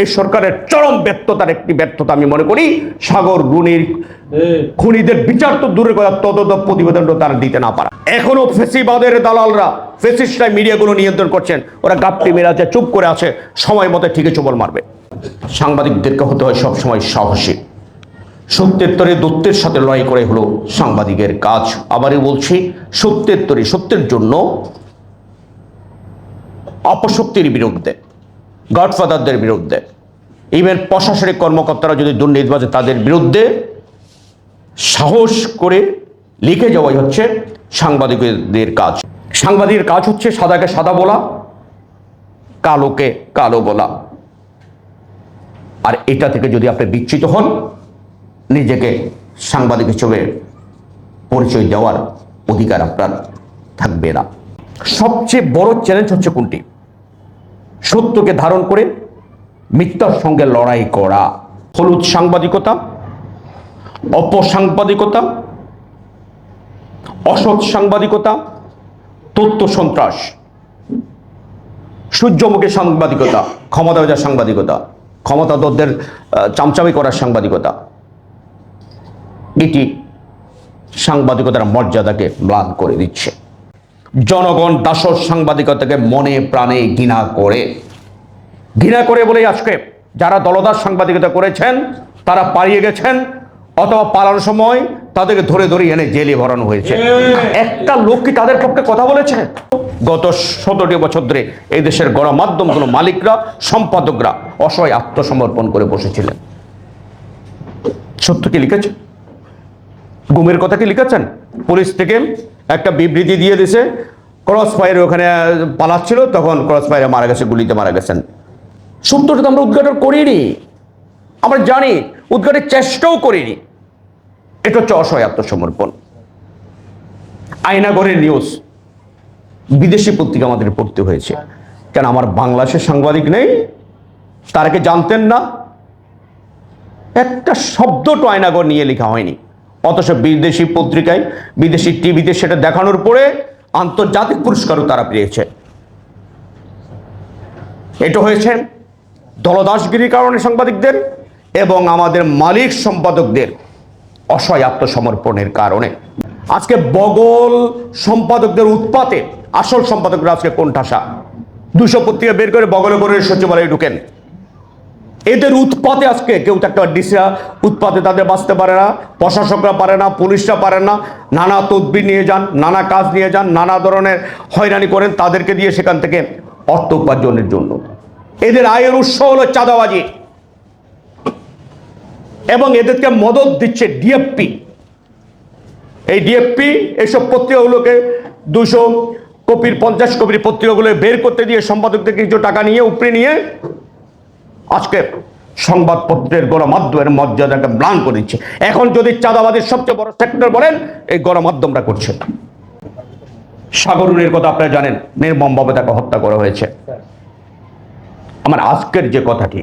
এই সরকারের চরম ব্যর্থতার একটি ব্যর্থতা আমি মনে করি, সাগর গুণীর খুনিদের বিচার তো দূরের কথা, তদন্ত প্রতিবেদনটা তারা দিতে না পারা। এখনও ফেসিবাদের দালালরা ফেসিস্টরা মিডিয়াগুলো নিয়ন্ত্রণ করছেন, ওরা গাপটি মেরাজে চুপ করে আছে, সময় মতো ঠিকই চুবল মারবে। সাংবাদিকদেরকে হতে হয় সবসময় সাহসী। সত্যের তরে দত্তের সাথে লড়াই করে হলো সাংবাদিকের কাজ। আবারই বলছি, সত্যের তরে, সত্যের জন্য অপশক্তির বিরুদ্ধে। গডফাদারদের বিরুদ্ধে। ইভেন প্রশাসনিক কর্মকর্তারা যদি দুর্নীতিবাজে তাদের বিরুদ্ধে সাহস করে লিখে যাওয়াই হচ্ছে সাংবাদিকদের কাজ। সাংবাদিকের কাজ হচ্ছে সাদাকে সাদা বলা, কালোকে কালো বলা। আর এটা থেকে যদি আপনি বিচ্ছিত হন, নিজেকে সাংবাদিক হিসেবে পরিচয় দেওয়ার অধিকার আপনার থাকবে না। সবচেয়ে বড় চ্যালেঞ্জ হচ্ছে কোনটি? সত্যকে ধারণ করে মিথ্যার সঙ্গে লড়াই করা। হলুদ সাংবাদিকতা, অপসাংবাদিকতা, অসৎ সাংবাদিকতা, তথ্য সন্ত্রাস, সূর্যমুখী সাংবাদিকতা, ক্ষমতা সাংবাদিকতা ক্ষমতাদরদের চামচামি করার সাংবাদিকতা। এটি সাংবাদিকতার মর্যাদাকে ম্লান করে দিচ্ছে। জনগণ দাসর সাংবাদিকতাকে মনে প্রাণে ঘৃণা করে। ঘৃণা করে বলেই আজকে যারা দলদাস সাংবাদিকতা করেছেন তারা পালিয়ে গেছেন অথবা পালানোর সময় তাদেরকে ধরে ধরে এনে জেলে ভরানো হয়েছে। একটা লোক কি তাদের পক্ষে কথা বলেছে? গত সতেরোটি বছর ধরে এই দেশের গণমাধ্যমগুলো মালিকরা সম্পাদকরা অসহায় আত্মসমর্পণ করে বসেছিলেন। সত্য কি লিখেছে? গুমের কথা কি লিখেছেন? পুলিশ থেকে একটা বিবৃতি দিয়ে দিছে, ক্রস ফায়ার ওখানে পালাচ্ছিল, তখন ক্রস ফায়ারে মারা গেছে, গুলিতে মারা গেছেন। সত্যটা তো আমরা উদ্ঘাটন করিনি। আমরা জানি, উদ্ঘাটের চেষ্টাও করিনি। এটা হচ্ছে অসহায় আত্মসমর্পণ। আয়নাগরের নিউজ, বিদেশি পত্রিকা আমাদের পড়তে হয়েছে। কেন, আমার বাংলাদেশের সাংবাদিক নেই, তারা কি জানতেন না? একটা শব্দটো আয়নাগর নিয়ে লেখা হয়নি। অথচ বিদেশি পত্রিকায়, বিদেশি টিভিতে সেটা দেখানোর পরে আন্তর্জাতিক পুরস্কারও তারা পেয়েছে। এটা হয়েছে দলদাসগিরির কারণে সাংবাদিকদের এবং আমাদের মালিক সম্পাদকদের অসহায় আত্মসমর্পণের কারণে। আজকে বগল সম্পাদকদের উৎপাতে আসল সম্পাদকরা আজকে কোণঠাসা। দুশো পত্রিকা বের করে বগলে করে সচিবালয়ে ঢুকেন। এদের উৎপাতে আজকে কেউ তো একটা ডিসিরা উৎপাতে তাদের বাঁচতে পারে না, প্রশাসকরা পারে না, পুলিশরা পারে না। নানা তদবির নিয়ে যান, নানা কাজ নিয়ে যান, নানা ধরনের হয়রানি করেন তাদেরকে দিয়ে সেখান থেকে অর্থ উপার্জনের জন্য। এদের আয়ের উৎস হলো চাঁদাবাজি। এবং এদেরকে মদত দিচ্ছে ডিএফপি। এই ডিএফপি এইসব পত্রিকাগুলোকে দুশো কপির, পঞ্চাশ কপির পত্রিকাগুলো বের করতে দিয়ে সম্পাদকদের কিছু টাকা নিয়ে, উপরে নিয়ে আজকে সংবাদপত্রের গণমাধ্যমের মর্যাদাকে ম্লান করে দিচ্ছে এখন যদি চাঁদাবাদের সবচেয়ে বড় সেক্টর বলেন, এই গণমাধ্যমটা করছে। সাগরুনের কথা আপনারা জানেন, নির্মমভাবে তাকে হত্যা করা হয়েছে। আমার আজকের যে কথাটি,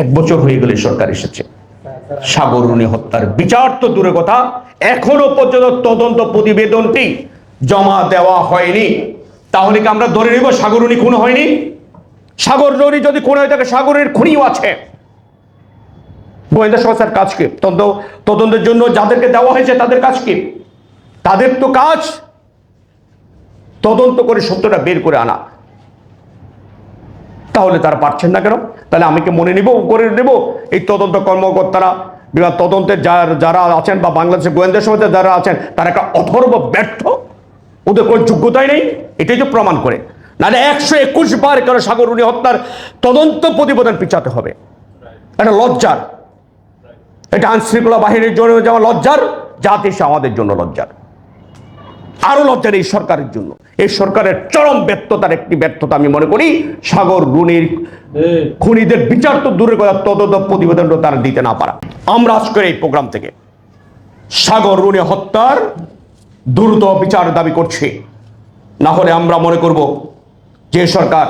এক বছর হয়ে গেলে সরকার এসেছে। সাগরুনি হত্যার বিচার তো দূরে কথা, এখনও পর্যন্ত তদন্ত প্রতিবেদনটি জমা দেওয়া হয়নি। তাহলে কি আমরা ধরে নিব সাগরুনি খুন হয়নি? সাগর নদী যদি হয়ে থাকে সাগরের খুনিও আছে। গোয়েন্দা সংস্থার কাজ কি? তদন্ত, তদন্তের জন্য যাদেরকে দেওয়া হয়েছে তাদের কাজ কি? তাদের তো কাজ তদন্ত করে সত্যটা বের করে আনা। তাহলে তারা পারছেন না কেন? তাহলে আমি কি মনে নিব করে নেব? এই তদন্ত কর্মকর্তারা বিভাগ তদন্তের যার, যারা আছেন বা বাংলাদেশের গোয়েন্দা সমিতি যারা আছেন, তারা একটা অথর্ব ব্যর্থ। ওদের কোনো যোগ্যতাই নেই। এটাই তো প্রমাণ করে। নাহলে একশো একুশ বার কেন সাগর সাগরুনি হত্যার তদন্ত প্রতিবেদন পিছাতে হবে। এটা লজ্জার। এটা আইনশৃঙ্খলা বাহিনীর জন্য যেমন লজ্জার জাতি আমাদের জন্য লজ্জার। আরও লজ্জার এই সরকারের জন্য। এই সরকারের চরম ব্যর্থতার একটি ব্যর্থতা আমি মনে করি, সাগর রুনির খুনিদের বিচার তো দূরের কথা, তদন্ত প্রতিবেদনটা তারা দিতে না পারা। আমরা আজকের এই প্রোগ্রাম থেকে সাগর রুনি হত্যার দ্রুত বিচার দাবি করছি। না হলে আমরা মনে করব যে সরকার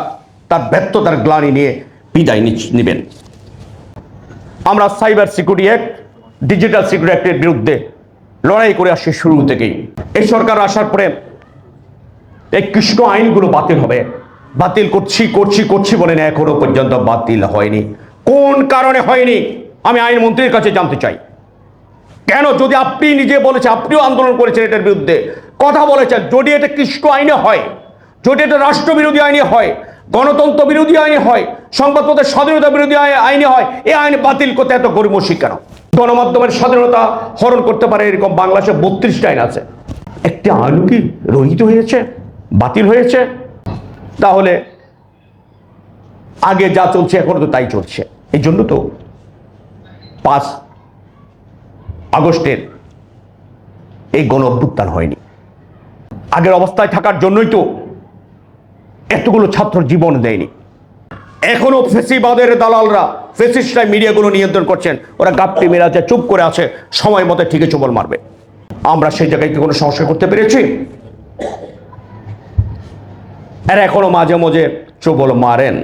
তার ব্যর্থতার গ্লানি নিয়ে বিদায় নেবেন। আমরা cyber security act, digital security অ্যাক্টের বিরুদ্ধে লড়াই করে আসছি শুরু থেকেই। এই সরকার আসার পরে এই কৃষ্ণ আইনগুলো বাতিল হবে। বাতিল করছি করছি করছি বলেন এখনও পর্যন্ত বাতিল হয়নি। কোন কারণে হয়নি? আমি আইনমন্ত্রীর কাছে জানতে চাই। কেন যদি আপনি নিজে বলেছেন, আপনিও আন্দোলন করেছেন এটার বিরুদ্ধে? কথা বলেছেন, যদি এটা কৃষ্ণ আইনে হয় যদি এটা রাষ্ট্রবিরোধী আইনে হয়, গণতন্ত্র বিরোধী আইনে হয়, সংবাদপত্রের স্বাধীনতা বিরোধী আই- আইনে হয় এই আইন বাতিল করতে এত গরিমসি কেন? গণমাধ্যমের স্বাধীনতা হরণ করতে পারে এরকম বাংলাদেশে বত্রিশটা আইন আছে। একটি আইন কি রহিত হয়েছে, বাতিল হয়েছে? তাহলে আগে যা চলছে এখন তো তাই চলছে। এই জন্য তো পাঁচ আগস্টের এই গণ অভ্যুত্থান হয়নি। আগের অবস্থায় থাকার জন্যই তো এতগুলো ছাত্র জীবন দেয়নি। এখনও ফেসিবাদের দালালরা ফেসিস্টাই মিডিয়াগুলো নিয়ন্ত্রণ করছেন। ওরা গাপটি মেরাজে চুপ করে আছে, সময় মতো ঠিকই চুবল মারবে। আমরা সেই জায়গায় কি কোনো সংস্কার করতে পেরেছি? এরা এখনও মাঝে মাঝে চুবল মারেন।